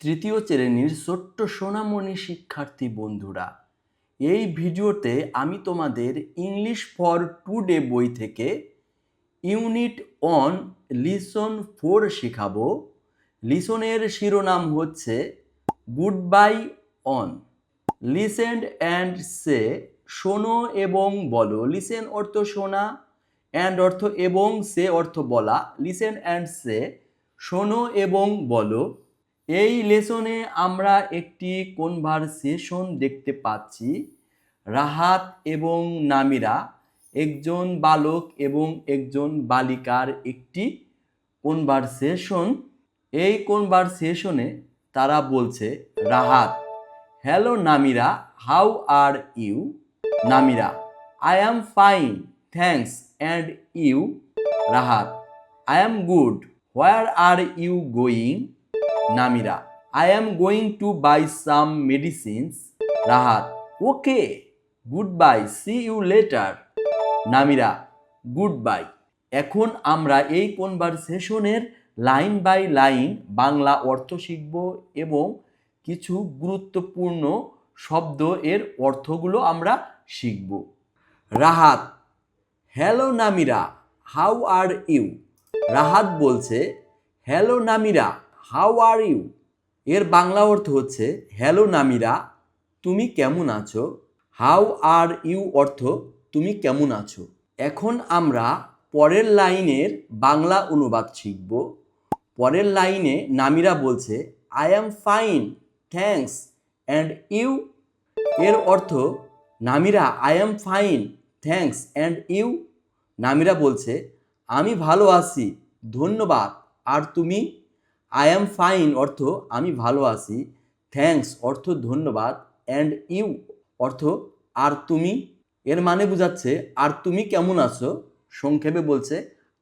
তৃতীয় শ্রেণির ছোট্ট সোনামণি শিক্ষার্থী বন্ধুরা, এই ভিডিওতে আমি তোমাদের ইংলিশ ফর টুডে বই থেকে ইউনিট অন লিসন ফোর শেখাবো। লিসনের শিরোনাম হচ্ছে goodbye on listened and say শোনো এবং বলো। লিসেন অর্থ শোনা অ্যান্ড অর্থ এবং সে অর্থ বলা। লিসেন অ্যান্ড সে শোনো এবং বলো। এই লেসনে আমরা একটি কনভারসেশন দেখতে পাচ্ছি। রাহাত এবং নামিরা একজন বালক এবং একজন বালিকার একটি কনভারসেশন এই কনভারসেশনে তারা বলছে, Rahat, hello Namira, how are you? Namira, I am fine, thanks, and you? Rahat, I am good, where are you going? Namira I am going to buy some medicines Rahat, okay goodbye see you later. Namira goodbye এখন আমরা এই কনভারসেশনের line by line Bangla অর্থ শিখব এবং কিছু গুরুত্বপূর্ণ শব্দ এর অর্থগুলো আমরা শিখব। Rahat, hello Namira, how are you? Rahat বলছে, hello Namira how are you এর বাংলা অর্থ হচ্ছে হ্যালো নামিরা, তুমি কেমন আছো? হাউ আর ইউ অর্থ, তুমি কেমন আছো? এখন আমরা পরের লাইনের বাংলা অনুবাদ শিখব। পরের লাইনে নামিরা বলছে I am fine thanks and you এর অর্থ, Namira I am fine thanks and you Namira বলছে, আমি ভালো আছি, ধন্যবাদ, আর তুমি? আই অ্যাম ফাইন অর্থ আমি ভালো আছি। থ্যাঙ্কস অর্থ ধন্যবাদ। অ্যান্ড ইউ অর্থ আর তুমি? এর মানে বোঝাচ্ছে, আর তুমি কেমন আছো? সংক্ষেপে বলছে,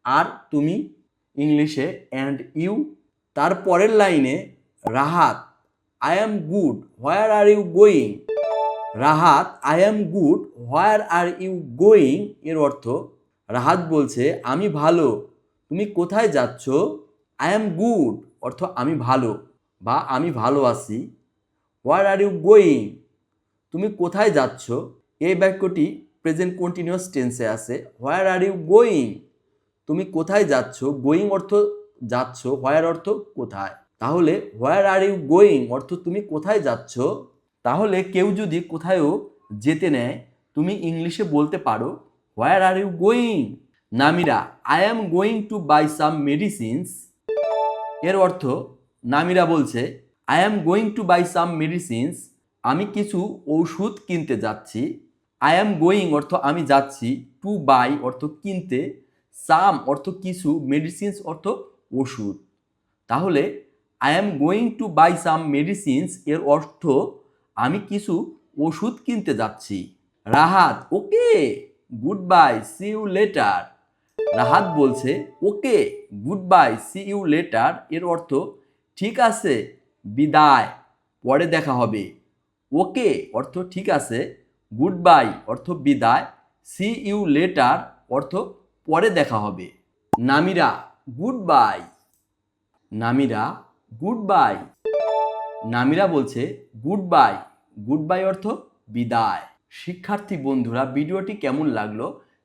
আর তুমি? ইংলিশে অ্যান্ড ইউ তার পরের লাইনে, Rahat I am good where are you going Rahat I am good where are you going এর অর্থ, রাহাত বলছে, আমি ভালো, তুমি কোথায় যাচ্ছ? আই অ্যাম গুড অর্থ আমি ভালো বা আমি ভালো আছি। হোয়ার আর ইউ গোয়িং তুমি কোথায় যাচ্ছ? এই বাক্যটি প্রেজেন্ট কন্টিনিউয়াস টেন্সে আছে। হোয়ার আর ইউ গোয়িং তুমি কোথায় যাচ্ছ? গোয়িং অর্থ যাচ্ছ হোয়ার অর্থ কোথায়? তাহলে হোয়ার আর ইউ গোয়িং অর্থ তুমি কোথায় যাচ্ছ? তাহলে, কেউ যদি কোথায়ও যেতে নেয়, তুমি ইংলিশে বলতে পারো where are you going Namira I am going to buy some medicines এর অর্থ, নামিরা বলছে I am going to buy some medicines আমি কিছু ওষুধ কিনতে যাচ্ছি। আই অ্যাম গোয়িং অর্থ, আমি যাচ্ছি টু বাই অর্থ, কিনতে সাম অর্থ, কিছু মেডিসিনস অর্থ, ওষুধ তাহলে I am going to buy some medicines এর অর্থ, আমি কিছু ওষুধ কিনতে যাচ্ছি Rahat okay good bye see you later Rahat বলছে, okay good bye see you later. এর অর্থ, ঠিক আছে, বিদায়, পরে দেখা হবে। ওকে অর্থ, ঠিক আছে গুড বাই অর্থ, বিদায়। সি ইউ লেটার অর্থ, পরে দেখা হবে। Namira good bye Namira good bye Namira বলছে গুড বাই গুড বাই অর্থ, বিদায়। শিক্ষার্থী বন্ধুরা, ভিডিওটি কেমন লাগল?